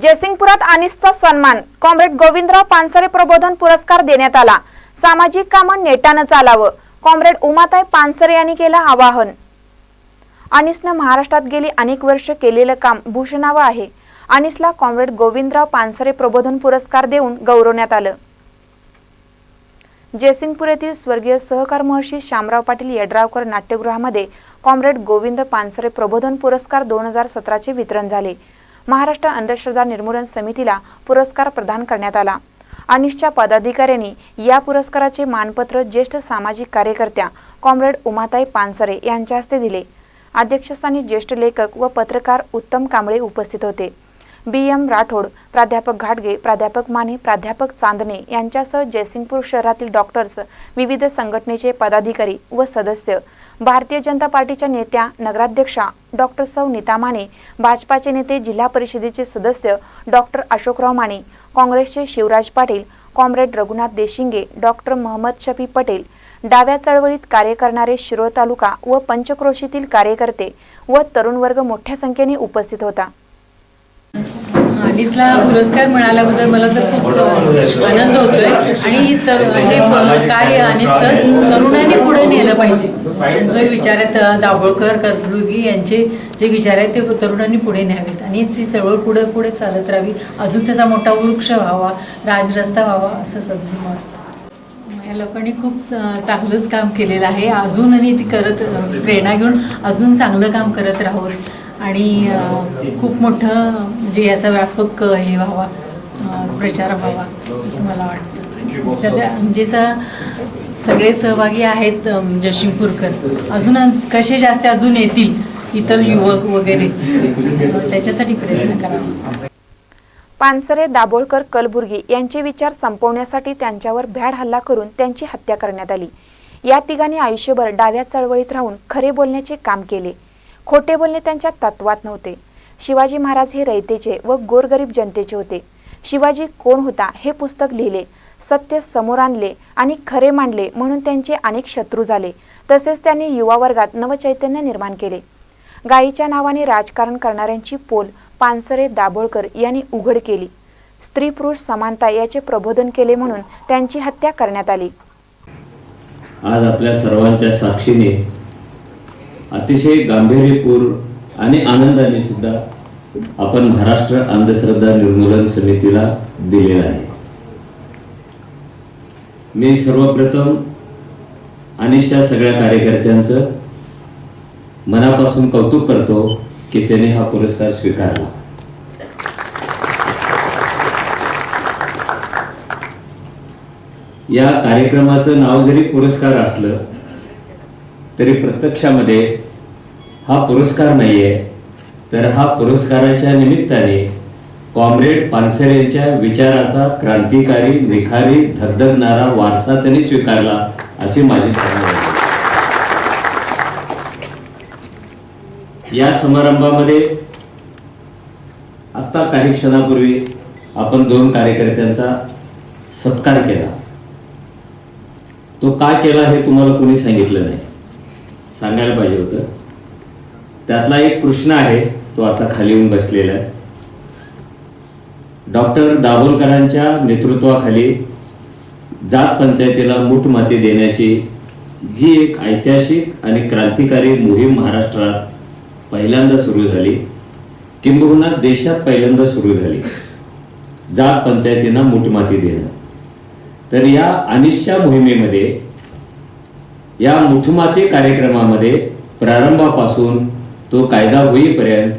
जयसिंगपुरात अनिसचा सन्मान. कॉम्रेड गोविंदराव पानसरे प्रबोधन पुरस्कार देण्यात आला. सामाजिक कामं नेटानं चालावं. कॉम्रेड उमाताई पानसरे यांनी केलं आवाहन. अनिसनं महाराष्ट्रात गेली अनेक वर्ष केलेलं काम भूषणावं आहे. अनिसला कॉम्रेड गोविंदराव पानसरे प्रबोधन पुरस्कार देऊन गौरवण्यात आलं. जयसिंगपूर येथील स्वर्गीय सहकार महर्षी शामराव पाटील यड्रावकर नाट्यगृहामध्ये कॉम्रेड गोविंद पानसरे प्रबोधन पुरस्कार दोन हजार सतराचे वितरण झाले. महाराष्ट्र अंधश्रद्धा निर्मूलन समितीला पुरस्कार प्रदान करण्यात आला. अनिशच्या पदाधिकाऱ्यांनी या पुरस्काराचे मानपत्र ज्येष्ठ सामाजिक कार्यकर्त्या कॉम्रेड उमाताई पानसरे यांच्या हस्ते दिले. अध्यक्षस्थानी ज्येष्ठ लेखक व पत्रकार उत्तम कांबळे उपस्थित होते. बी एम राठोड प्राध्यापक घाटगे प्राध्यापक माने प्राध्यापक चांदणे यांच्यासह जयसिंगपूर शहरातील डॉक्टर्स विविध संघटनेचे पदाधिकारी व सदस्य. भारतीय जनता पार्टीच्या नेत्या नगराध्यक्षा डॉक्टर सौ नीता माने भाजपाचे नेते जिल्हा परिषदेचे सदस्य डॉक्टर अशोकराव माने काँग्रेसचे शिवराज पाटील कॉम्रेड रघुनाथ देशिंगे डॉक्टर महम्मद शफी पटेल डाव्या चळवळीत कार्य करणारे शिरोळ तालुका व पंचक्रोशीतील कार्यकर्ते व तरुण वर्ग मोठ्या संख्येने उपस्थित होता. अनिसला पुरस्कार मिळाल्याबद्दल मला तर खूप आनंद होतोय. आणि तर हे प- कार्य अनिसचं तरुणांनी पुढे नेलं पाहिजे. त्यांचे विचार आहेत दाभोळकर करबुर्गी यांचे जे विचार आहेत ते तरुणांनी पुढे न्यावेत. आणि ती चळवळ पुढे पुढे चालत राहावी. अजून त्याचा मोठा वृक्ष व्हावा राजरस्ता व्हावा असंच अजून मत या लोकांनी खूप चांगलंच काम केलेलं आहे. अजून आणि ती करत प्रेरणा घेऊन अजून चांगलं काम करत राहूत. आणि खूप मोठं म्हणजे याचा व्यापक हे व्हावा प्रचार व्हावा असं मला वाटतं. म्हणजे स सगळे सहभागी आहेत अ, म्हणजे जयशिंगपूरकर अजून कसे जास्त अजून येतील इतर युवक वगैरे त्याच्यासाठी प्रयत्न करावा. पानसरे दाभोळकर कलबुर्गी यांचे विचार संपवण्यासाठी त्यांच्यावर भ्याड हल्ला करून त्यांची हत्या करण्यात आली. या तिघांनी आयुष्यभर डाव्या चळवळीत राहून खरे बोलण्याचे काम केले. खोटे बोलणे त्यांच्या तत्वात नव्हते. शिवाजी महाराज हे रयतेचे व गोरगरीब जनतेचे होते. शिवाजी कोण होता हे पुस्तक लिहिले सत्य समोर आणले आणि खरे मांडले म्हणून त्यांचे अनेक शत्रू झाले. तसेच त्यांनी युवा वर्गात नवचैतन्य निर्माण केले. गायीच्या नावाने राजकारण करणाऱ्यांची पोल पानसरे दाभोळकर यांनी उघड केली. स्त्री पुरुष समानता याचे प्रबोधन केले म्हणून त्यांची हत्या करण्यात आली. आज आपल्या सर्वांच्या साक्षीने अतिशय गांभीर्यपूर आणि आनंदाने सुद्धा आपण महाराष्ट्र अंधश्रद्धा निर्मूलन समितीला दिलेला आहे. मी सर्वप्रथम अनिशा सगळ्या कार्यकर्त्यांचं मनापासून कौतुक करतो की त्याने हा पुरस्कार स्वीकारला. या कार्यक्रमाचं नाव जरी पुरस्कार असलं तरी प्रत्यक्षामध्ये हा पुरस्कार नाहीये तर हा पुरस्काराच्या निमित्ताने कॉम्रेड पानसरेंच्या विचाराचा क्रांतिकारी निखारी धगधगणारा वारसा त्यांनी स्वीकारला असे माझे या समारंभामध्ये आता काही क्षणापूर्वी आपण दोन कार्यकर्त्यांचा सत्कार केला. तो का केला हे तुम्हाला कोणी सांगितलं नाही? सांगायला पाहिजे होतं. त्यातला एक कृष्ण आहे तो आता खाली येऊन बसलेला आहे. डॉक्टर दाभोलकरांच्या नेतृत्वाखाली जात पंचायतीला मूठ माती देण्याची जी एक ऐतिहासिक आणि क्रांतिकारी मोहीम महाराष्ट्रात पहिल्यांदा सुरू झाली किंबहुना देशात पहिल्यांदा सुरू झाली. जात पंचायतींना मुठमाती देणं. तर या अनिश्च्या मोहिमेमध्ये या मुठमाती कार्यक्रमामध्ये प्रारंभापासून तो कायदा होईपर्यंत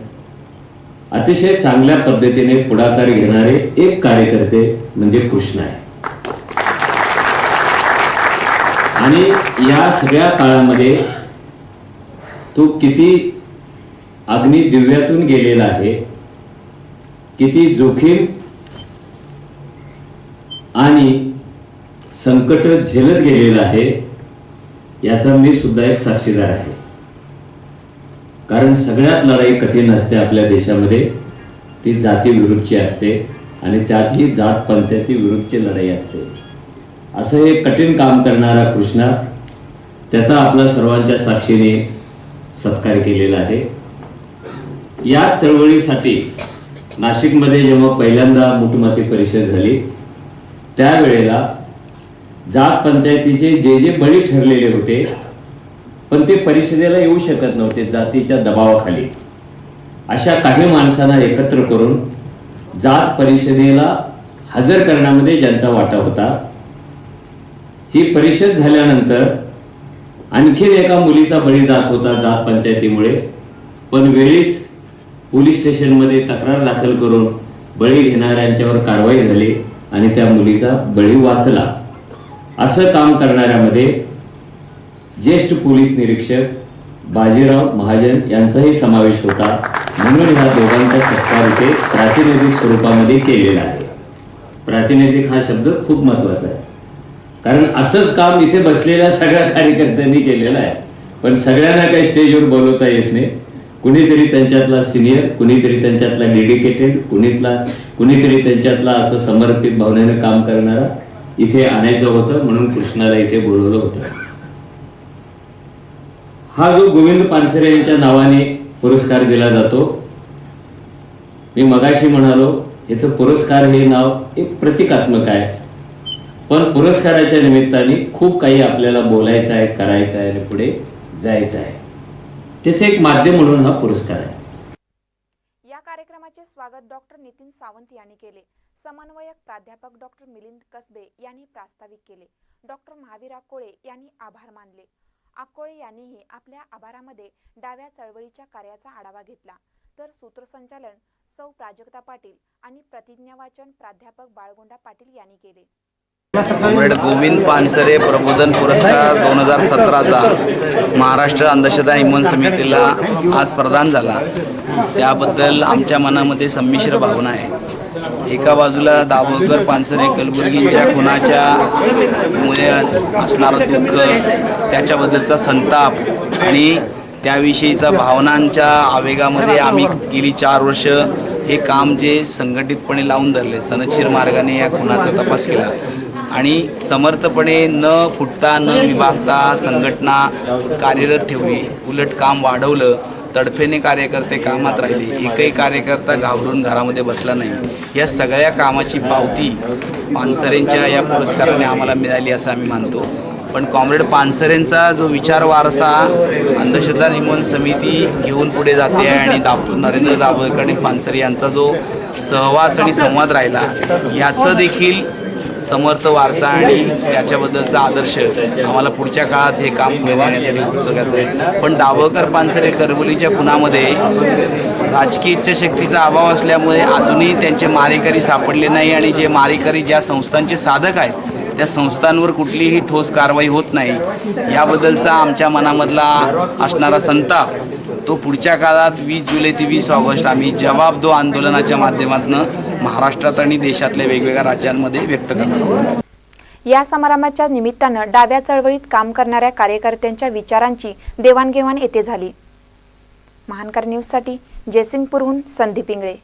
अतिशय चांगल्या पद्धतीने पुढाकार घेणारे एक कार्यकर्ते म्हणजे कृष्ण आहे. आणि या सगळ्या काळामध्ये तो किती अग्नी दिव्यातून गेलेला आहे किती जोखीम आणि संकट झेलत गेलेलं आहे याचा मी सुद्धा एक साक्षीदार आहे. कारण सगळ्यात लढाई कठीण असते आपल्या देशामध्ये. ती जाती विरुद्धची असते आणि त्यातही जात पंचायती विरुद्धची लढाई असते. असं हे कठीण काम करणारा कृष्णा त्याचा आपल्या सर्वांच्या साक्षीने सत्कार केलेला आहे. या चळवळीसाठी नाशिकमध्ये जेव्हा पहिल्यांदा मुठमाती परिषद झाली त्यावेळेला जात पंचायतीचे जे जे बळी ठरलेले होते पण ते परिषदेला येऊ शकत नव्हते जातीच्या दबावाखाली. अशा काही माणसांना एकत्र करून जात परिषदेला हजर करण्यामध्ये ज्यांचा वाटा होता ही परिषद झाल्यानंतर आणखीन एका मुलीचा बळी जात होता जात पंचायतीमुळे. पण वेळीच पोलीस स्टेशनमध्ये तक्रार दाखल करून बळी घेणाऱ्यांच्यावर कारवाई झाली आणि त्या मुलीचा बळी वाचला. असं काम करणाऱ्यामध्ये ज्येष्ठ पोलीस निरीक्षक बाजीराव महाजन यांचाही समावेश होता म्हणून ह्या दोघांचा सत्कार इथे प्रातिनिधिक स्वरूपामध्ये केलेला आहे. प्रातिनिधिक हा शब्द खूप महत्त्वाचा आहे. कारण असंच काम इथे बसलेल्या सगळ्या कार्यकर्त्यांनी केलेलं आहे. पण सगळ्यांना काही स्टेजवर बोलवता येत नाही. कुणीतरी त्यांच्यातला सिनियर कुणीतरी त्यांच्यातला डेडिकेटेड कुणीतला कुणीतरी त्यांच्यातला असं समर्पित भावनेनं काम करणारा इथे आणायचं होतं म्हणून कृष्णाला इथे बोलवलं होतं. हा जो गोविंद पानसरे यांच्या नावाने पुरस्कार दिला जातो मी मगाशी म्हणालो याचं पुरस्कार हे नाव एक प्रतिकात्मक आहे. पण पुरस्काराच्या निमित्ताने खूप काही आपल्याला बोलायचं आहे करायचं आहे आणि पुढे जायचं आहे. त्याचं एक माध्यम म्हणून हा पुरस्कार आहे. या कार्यक्रमाचे स्वागत डॉक्टर नितीन सावंत यांनी केले. समन्वयक प्राध्यापक डॉक्टर मिलिंद कसबे यांनी प्रास्ताविक केले. डॉक्टर महावीर कोळे यांनी आभार मानले. आकोळे यांनीही आपल्या आभारामध्ये डाव्या चळवळीच्या कार्याचा आढावा घेतला. तर सूत्रसंचालन सौ प्राजक्ता पाटील आणि प्रतिज्ञावाचन प्राध्यापक बाळगोंडा पाटील यांनी केले. कॉम्रेड गोविंद पानसरे प्रबोधन पुरस्कार दोन हजार सतराचा महाराष्ट्र अंधश्रद्धा निमन समितीला आज प्रदान झाला. त्याबद्दल आमच्या मनामध्ये संमिश्र भावना आहे. एका बाजूला दाभोळकर पानसरे कलबुर्गींच्या खुनाच्या मुळे असणारं दुःख त्याच्याबद्दलचा संताप आणि त्याविषयीचा भावनांच्या आवेगामध्ये आम्ही गेली चार वर्ष हे काम जे संघटितपणे लावून धरले सनशीर मार्गाने या खुनाचा तपास केला. आणि समर्थपणे न फुटता न विभागता संघटना कार्यरत ठेवली. उलट काम वाढवलं. तडफेने कार्यकर्ते कामात राहिले. एकही कार्यकर्ता घाबरून घरामध्ये बसला नाही. या सगळ्या कामाची पावती पानसरेंच्या या पुरस्काराने आम्हाला मिळाली असं आम्ही मानतो. पण कॉम्रेड पानसरेंचा जो विचार वारसा अंधश्रद्धा निर्मूलन समिती घेऊन पुढे जाते आणि दाब नरेंद्र दाभोळकर आणि पानसरे यांचा जो सहवास आणि संवाद राहिला याचं देखील समर्थ वारसा आणि त्याच्याबद्दलचा आदर्श आम्हाला पुढच्या काळात हे काम पुढे नेण्यासाठी उत्सुकाचं आहे. पण दाभोळकर पानसरे करबुलीच्या खुनामध्ये राजकीय इच्छाशक्तीचा अभाव असल्यामुळे अजूनही त्यांचे मारेकरी सापडले नाही आणि जे मारेकरी ज्या संस्थांचे साधक आहेत त्या संस्थांवर कुठलीही ठोस कारवाई होत नाही. याबद्दलचा आमच्या मनामधला असणारा संताप तो पुढच्या काळात वीस जुलै ते वीस ऑगस्ट आम्ही जबाबदो आंदोलनाच्या माध्यमातून महाराष्ट्रात आणि देशातल्या वेगवेगळ्या राज्यांमध्ये व्यक्त करणार या समारंभाच्या निमित्तानं डाव्या चळवळीत काम करणाऱ्या कार्यकर्त्यांच्या विचारांची देवाणघेवाण येथे झाली. महानकर न्यूजसाठी जयसिंगपूरहून संदीप इंगळे.